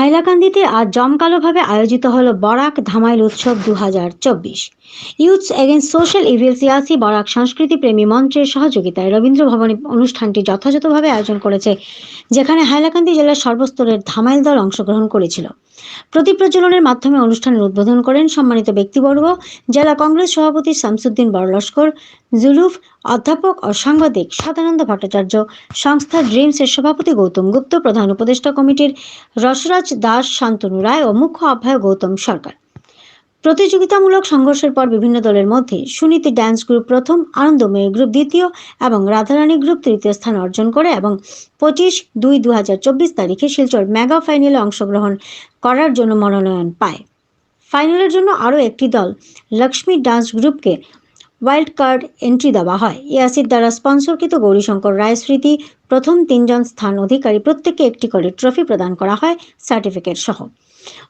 হাইলাকান্দিতে আজ জমকালোভাবে আয়োজিত হল বরাক ধামাইল উৎসব দু হাজার চব্বিশ। ইউথস এগেন্স সোশ্যাল ইভিল সিয়াসি বরাক সংস্কৃতি প্রেমী মঞ্চের সহযোগিতায় রবীন্দ্র ভবনে অনুষ্ঠানটি যথাযথভাবে আয়োজন করেছে, যেখানে হাইলাকান্দি জেলার সর্বস্তরের ধামাইল দল অংশগ্রহণ করেছিল। প্রদীপ প্রজ্বলনের মাধ্যমে অনুষ্ঠানের উদ্বোধন করেন সম্মানিত ব্যক্তিবর্গ, জেলা কংগ্রেস সভাপতি শামসুদ্দিন বড়লস্কর, জুলুফ অধ্যাপক ও সাংবাদিক সদানন্দ ভট্টাচার্য, সংস্থা ড্রিমসের সভাপতি গৌতম গুপ্ত, প্রধান উপদেষ্টা কমিটির রসরাজ দাস, শান্তনু রায় ও মুখ্য আহ্বায়ক গৌতম সরকার। প্রতিযোগিতামূলক সংঘর্ষের পর বিভিন্ন দলের মধ্যে সুনীতি ড্যান্স গ্রুপ প্রথম, আনন্দময় গ্রুপ দ্বিতীয় এবং রাধারানী গ্রুপ তৃতীয় স্থান অর্জন করে এবং পঁচিশ দুই দু তারিখে শিলচর মেগা ফাইনালে অংশগ্রহণ করার জন্য মনোনয়ন পায়। ফাইনালের জন্য আরও একটি দল, লক্ষ্মী ডান্স গ্রুপকে ওয়াইল্ড কার্ড এন্ট্রি দেওয়া হয়। ইয়াসির দ্বারা স্পন্সরকৃত গৌরীশঙ্কর রায় স্মৃতি, প্রথম তিনজন স্থান অধিকারী প্রত্যেককে একটি করে ট্রফি প্রদান করা হয় সার্টিফিকেট সহ।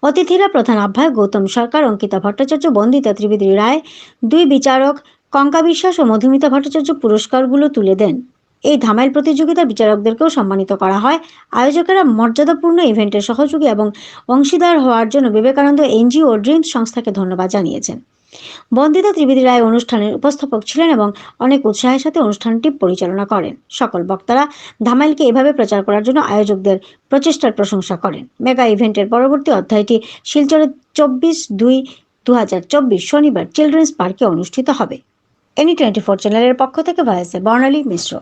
অতিথিরা প্রধান আহ্বায়ক গৌতম সরকার, অঙ্কিতা ভট্টাচার্য, বন্দিতা ত্রিবেদী রায়, দুই বিচারক কঙ্কা বিশ্বাস ও মধুমিতা ভট্টাচার্য পুরস্কারগুলো তুলে দেন। এই ধামাইল প্রতিযোগিতার বিচারকদেরকেও সম্মানিত করা হয়। আয়োজকেরা মর্যাদাপূর্ণ ইভেন্টের সহযোগী এবং অংশীদার হওয়ার জন্য বিবেকানন্দ এনজিও ও ড্রিমস সংস্থাকে ধন্যবাদ জানিয়েছেন। বন্দিতা ত্রিবেদী রায় অনুষ্ঠানের উপস্থাপক ছিলেন এবং অনেক উৎসাহের সাথে অনুষ্ঠানটি পরিচালনা করেন। সকল বক্তারা ধামাইলকে এভাবে প্রচার করার জন্য আয়োজকদের প্রচেষ্টার প্রশংসা করেন। মেগা ইভেন্টের পরবর্তী অধ্যায়টি শিলচরে চব্বিশ দুই দু শনিবার চিলড্রেন্স পার্কে অনুষ্ঠিত হবে। এনি টোয়েন্টি ফোর চ্যানেলের পক্ষ থেকে ভয়েসে বর্ণালী মিশ্র।